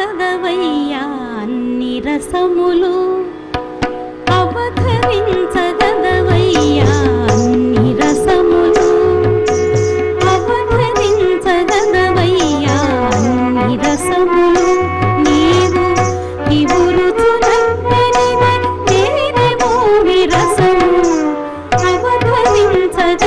అవతరించగదవయ్యా అన్ని రసములు అవతరించగదవయ్యా అన్ని రసములు అవతరించగదవయ్యా అన్ని రసములు నీవు ఇవురు మూవి రసము అవతరించగదవయ్యా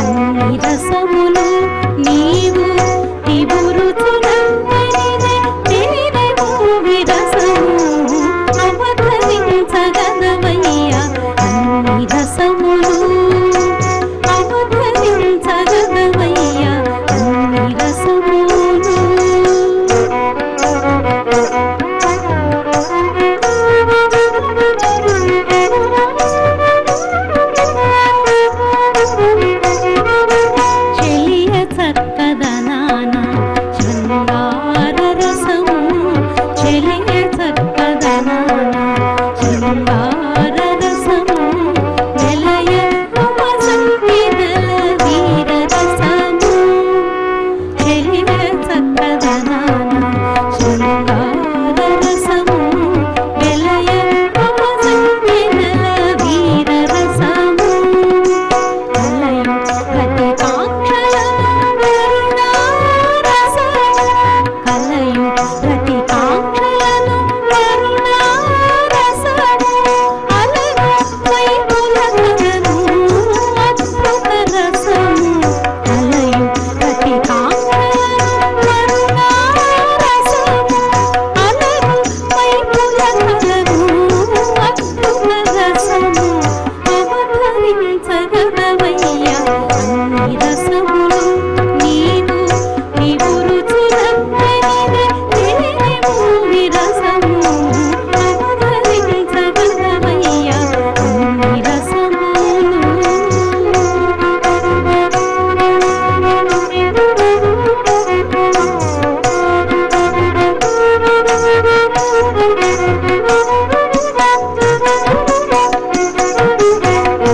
అన్ని నీవు ఇవురు రసము చెలియ చక్క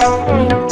Thank you.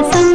रसम